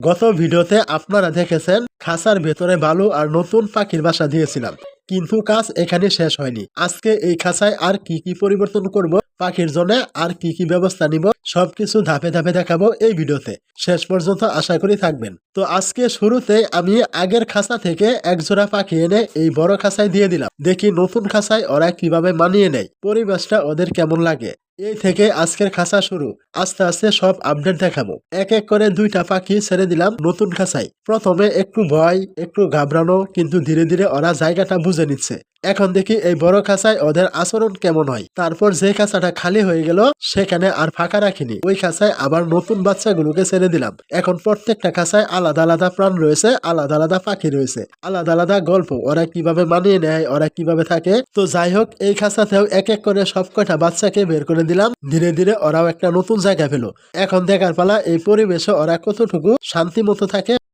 গত ভিডিওতে আপনারা দেখেছেন খাঁচার ভেতরে বালু আর নতুন পাখির বাসা দিয়েছিলাম। কিন্তু কাজ এখানে শেষ হয়নি। আজকে এই খাঁচায় আর কি কি পরিবর্তন করব, পাখির জন্য আর কি কি ব্যবস্থা নিব, সবকিছু ধাপে ধাপে দেখাবো এই ভিডিওতে। শেষ পর্যন্ত আশা করি থাকবেন। তো আজকে শুরুতে আমি আগের খাঁচা থেকে এক জোড়া পাখি এনে এই বড় খাঁচায় দিয়ে দিলাম। দেখি নতুন খাঁচায় ওরা কীভাবে মানিয়ে নেয়। পরিবেশটা ওদের কেমন লাগে? এই থেকে আজকের খাঁচা শুরু। আস্তে আস্তে সব আপডেট দেখাবো। এক এক করে দুইটা পাখি ছেড়ে দিলাম নতুন খাঁচায় প্রথমে একটু ভয়, একটু ঘাবড়ানো, কিন্তু ধীরে ধীরে ওরা জায়গাটা বুঝে নিচ্ছে। এখন দেখি এই বড় খাঁচায় ওদের আচরণ কেমন হয়। তারপর যে খাঁচাটা খালি হয়ে গেল, সেখানে আর ফাঁকা রাখিনি। ওই খাঁচায় আবার নতুন বাচ্চাগুলোকে ছেড়ে দিলাম। এখন প্রত্যেকটা খাঁচায় আলাদা আলাদা প্রাণ রয়েছে, আলাদা আলাদা পাখি রয়েছে, আলাদা আলাদা গল্প। ওরা কীভাবে মানিয়ে নেয়, ওরা কীভাবে থাকে। তো যাই হোক, এই খাঁচাতেও এক এক করে সব কয়টা বাচ্চাকে বের করে দিলাম। ধীরে ধীরে ওরাও একটা নতুন জায়গা পেল। এখন দেখার পালা এই পরিবেশে ওরা কতটুকু শান্তি মতো থাকে